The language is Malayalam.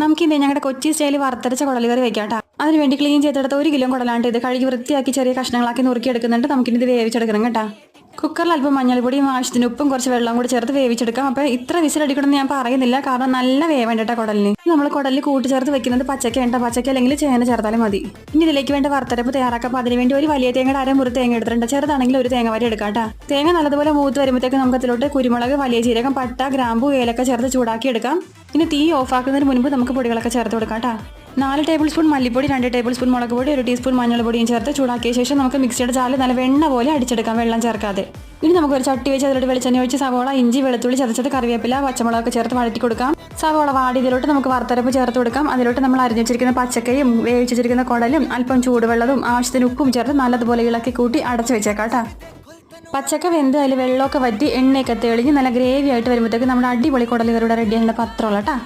നമുക്കിന്ന് ഞങ്ങളുടെ കൊച്ചി സ്റ്റൈലിൽ വറുത്തരച്ച കുടലുകൾ വെക്കാം കേട്ടോ അതിനുവേണ്ടി ക്ലീൻ ചെയ്തെടുത്ത ഒരു കിലോ കുടലാണ്ട് ഇത് കഴുകി വൃത്തിയാക്കി ചെറിയ കഷ്ണങ്ങളാക്കി നുറുക്കിയെടുക്കുന്നുണ്ട്. നമുക്കിനി ഇത് വേവിച്ചെടുക്കണം കേട്ടോ. കുക്കറിൽ അല്പം മഞ്ഞൾപ്പൊടിയും ആവശ്യത്തിന് ഉപ്പും കുറച്ച് വെള്ളം കൂടി ചേർത്ത് വേവിച്ചെടുക്കാം. അപ്പോൾ ഇത്ര വിസിലടിക്കണമെന്ന് ഞാൻ പറയുന്നില്ല. കാരണം നല്ല വേവേണ്ട കേട്ടോ കുടലിന് നമ്മൾ കുടലിൽ കൂട്ടി ചേർത്ത് വെക്കുന്നത് പച്ചക്ക വേണ്ട പച്ചക്ക അല്ലെങ്കിൽ ചേന ചേർത്താലും മതി. ഇനി ഇതിലേക്ക് വേണ്ട വറുത്തരപ്പ് തയ്യാറാക്കാം. അപ്പോൾ അതിനുവേണ്ടി ഒരു വലിയ തേങ്ങയുടെ അരമുറി തേങ്ങ എടുത്തിട്ടുണ്ട്. ചെറുതാണെങ്കിൽ ഒരു തേങ്ങ വരെ എടുക്കാം കേട്ടോ. തേങ്ങ നല്ലതുപോലെ മൂത്ത് വരുമ്പോഴത്തേക്ക് നമുക്ക് അതിലോട്ട് കുരുമുളക് വലിയ ജീരകം പട്ട ഗ്രാമ്പു ഏലക്ക ചേർത്ത് ചൂടാക്കി എടുക്കാം ഇനി തീ ഓഫ് ആക്കുന്നതിന് മുൻപ് നമുക്ക് പൊടികളൊക്കെ ചേർത്ത് കൊടുക്കാം കേട്ടോ. നാല് ടേബിൾ സ്പൂൺ മല്ലിപ്പൊടി രണ്ട് ടേബിൾ സ്പൂൺ മുളക് പൊടി ഒരു ടീസ്പൂൺ മഞ്ഞൾപ്പൊടിയും ചേർത്ത് ചൂടാക്കിയ ശേഷം നമുക്ക് മിക്സിയുടെ ചാൽ നല്ല വെണ്ണ പോലെ അടിച്ചെടുക്കാം വെള്ളം ചേർക്കാതെ. ഇനി നമുക്ക് ഒരു ചട്ടി വെച്ച് അതിലോട്ട് വെളിച്ചെണ്ണ ഒഴിച്ച് സവോള ഇഞ്ചി വെളുത്തുള്ളി ചതച്ചത് കറിവേപ്പില പച്ചമുളകൊക്കെ ചേർത്ത് വഴറ്റി കൊടുക്കാം സവോള വാടി ഇതിലോട്ട് നമുക്ക് വറുത്തരപ്പ് ചേർത്ത് കൊടുക്കാം. അതിലോട്ട് നമ്മൾ അരിഞ്ഞു വെച്ചിരിക്കുന്ന പച്ചക്കയും വേവിച്ച് കുടലും അല്പം ചൂടുവെള്ളവും ആവശ്യത്തിന് ഉപ്പും ചേർത്ത് നല്ലതുപോലെ ഇളക്കി കൂട്ടി അടച്ചു വെച്ചേക്കാം കേട്ടോ പച്ചക്ക വെന്ത് അതിൽ വെള്ളമൊക്കെ വറ്റി എണ്ണയൊക്കെ തെളിഞ്ഞ് നല്ല ഗ്രേവി ആയിട്ട് വരുമ്പോഴത്തേക്ക് നമ്മുടെ അടിപൊളി കുടലുകരുടെ റെഡിയാണ് പത്രമുള്ള കേട്ടോ